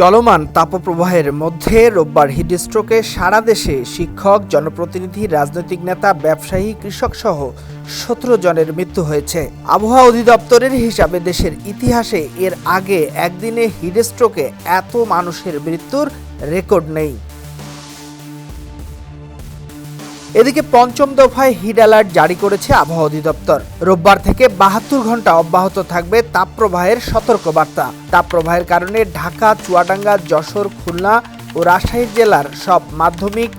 চলমান তাপপ্রবাহের মধ্যে রোববার হিটস্ট্রোকে সারা দেশে শিক্ষক, জনপ্রতিনিধি, রাজনৈতিক নেতা, ব্যবসায়ী, কৃষক সহ সতেরো জনের মৃত্যু হয়েছে। আবহাওয়া অধিদপ্তরের হিসাবে দেশের ইতিহাসে এর আগে একদিনে হিটস্ট্রোকে এত মানুষের মৃত্যুর রেকর্ড নেই। এদিকে পঞ্চম দফায় হিট অ্যালার্ট জারি করেছে আবহাওয়া অধিদপ্তর। রোববার থেকে বাহাত্তর ঘণ্টা অব্যাহত থাকবে তাপপ্রবাহের সতর্কবার্তা। তাপপ্রবাহের কারণে ঢাকা, চুয়াডাঙ্গা, যশোর, খুলনা ও রাজশাহী জেলার সব মাধ্যমিক,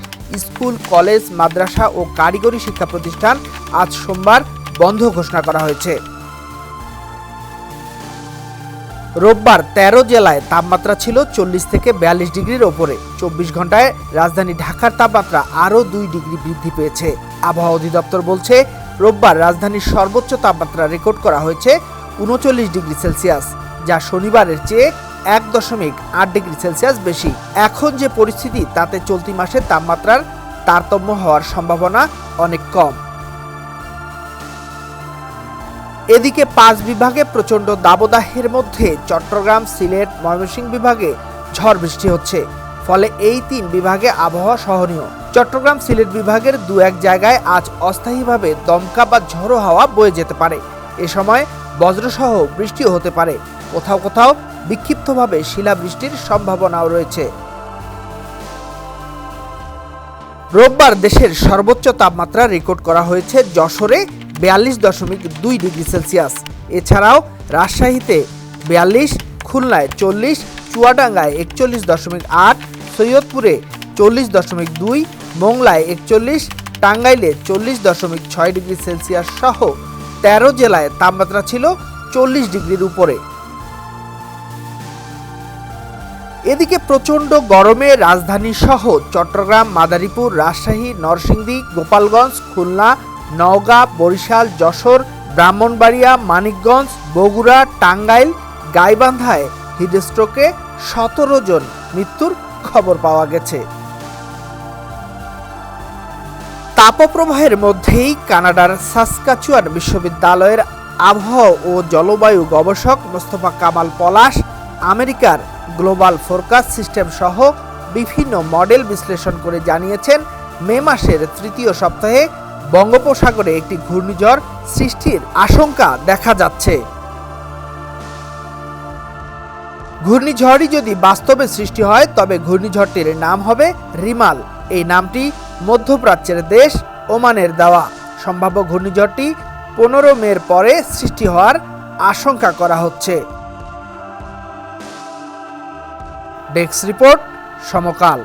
স্কুল, কলেজ, মাদ্রাসা ও কারিগরি শিক্ষা প্রতিষ্ঠান আজ সোমবার বন্ধ ঘোষণা করা হয়েছে। রোববার তেরো জেলায় তাপমাত্রা ছিল চল্লিশ থেকে বিয়াল্লিশ ডিগ্রির ওপরে। চব্বিশ ঘন্টায় রাজধানী ঢাকার তাপমাত্রা আরও দুই ডিগ্রি বৃদ্ধি পেয়েছে। আবহাওয়া অধিদপ্তর বলছে, রোববার রাজধানীর সর্বোচ্চ তাপমাত্রা রেকর্ড করা হয়েছে উনচল্লিশ ডিগ্রি সেলসিয়াস, যা শনিবারের চেয়ে এক দশমিক আট ডিগ্রি সেলসিয়াস বেশি। এখন যে পরিস্থিতি, তাতে চলতি মাসে তাপমাত্রার তারতম্য হওয়ার সম্ভাবনা অনেক কম। এদিকে পাঁচ বিভাগে প্রচণ্ড দাবদাহের মধ্যে চট্টগ্রাম, সিলেট, ময়মনসিংহ বিভাগে ঝড় বৃষ্টি হচ্ছে। ফলে এই তিন বিভাগে আবহাওয়া সহনীয়। চট্টগ্রাম, সিলেট বিভাগের দু এক জায়গায় আজ অস্থায়ীভাবে দমকা বা ঝড়ো হাওয়া বয়ে যেতে পারে। এ সময় বজ্রসহ বৃষ্টিও হতে পারে। কোথাও কোথাও বিক্ষিপ্তভাবে শিলাবৃষ্টির সম্ভাবনাও রয়েছে। রোববার দেশের সর্বোচ্চ তাপমাত্রা রেকর্ড করা হয়েছে যশোরে। বিয়াল্লিশ দশমিক দুই ডিগ্রি সেলসিয়াস। এছাড়াও রাজশাহীতে বিয়াল্লিশ, খুলনায় চল্লিশ, চুয়াডাঙ্গায় একচল্লিশ দশমিক আট, সৈয়দপুরে চল্লিশ দশমিক দুই, মোংলায় একচল্লিশ, টাঙ্গাইলে চল্লিশ দশমিক ছয় ডিগ্রি সেলসিয়াস সহ তেরো জেলায় তাপমাত্রা ছিল চল্লিশ ডিগ্রির উপরে। এদিকে প্রচণ্ড গরমে রাজধানী সহ চট্টগ্রাম, মাদারীপুর, রাজশাহী, নরসিংদী, গোপালগঞ্জ, খুলনা নওগাঁ, বরিশাল, যশোর, ব্রাহ্মণবাড়িয়া, মানিকগঞ্জ, বগুড়া, টাঙ্গাইল, গাইবান্ধায় হিটস্ট্রোকে সতেরো জন মৃত্যুর খবর পাওয়া গেছে। তাপপ্রবাহের মধ্যেই কানাডার সাসকাচুয়ান বিশ্ববিদ্যালয়ের আবহাওয়া ও জলবায়ু গবেষক মোস্তফা কামাল পলাশ, আমেরিকার গ্লোবাল ফোরকাস্ট সিস্টেম সহ বিভিন্ন মডেল বিশ্লেষণ করে জানিয়েছেন, মে মাসের তৃতীয় সপ্তাহে বঙ্গোপসাগরে একটি ঘূর্ণিঝড় সৃষ্টির আশঙ্কা দেখা যাচ্ছে। ঘূর্ণিঝড়ই যদি বাস্তবে সৃষ্টি হয়, তবে ঘূর্ণিঝড়টির নাম হবে রিমাল। এই নামটি মধ্যপ্রাচ্যের দেশ ওমানের দেওয়া। সম্ভাব্য ঘূর্ণিঝড়টি পনেরো মের পরে সৃষ্টি হওয়ার আশঙ্কা করা হচ্ছে। Desk report Samakal.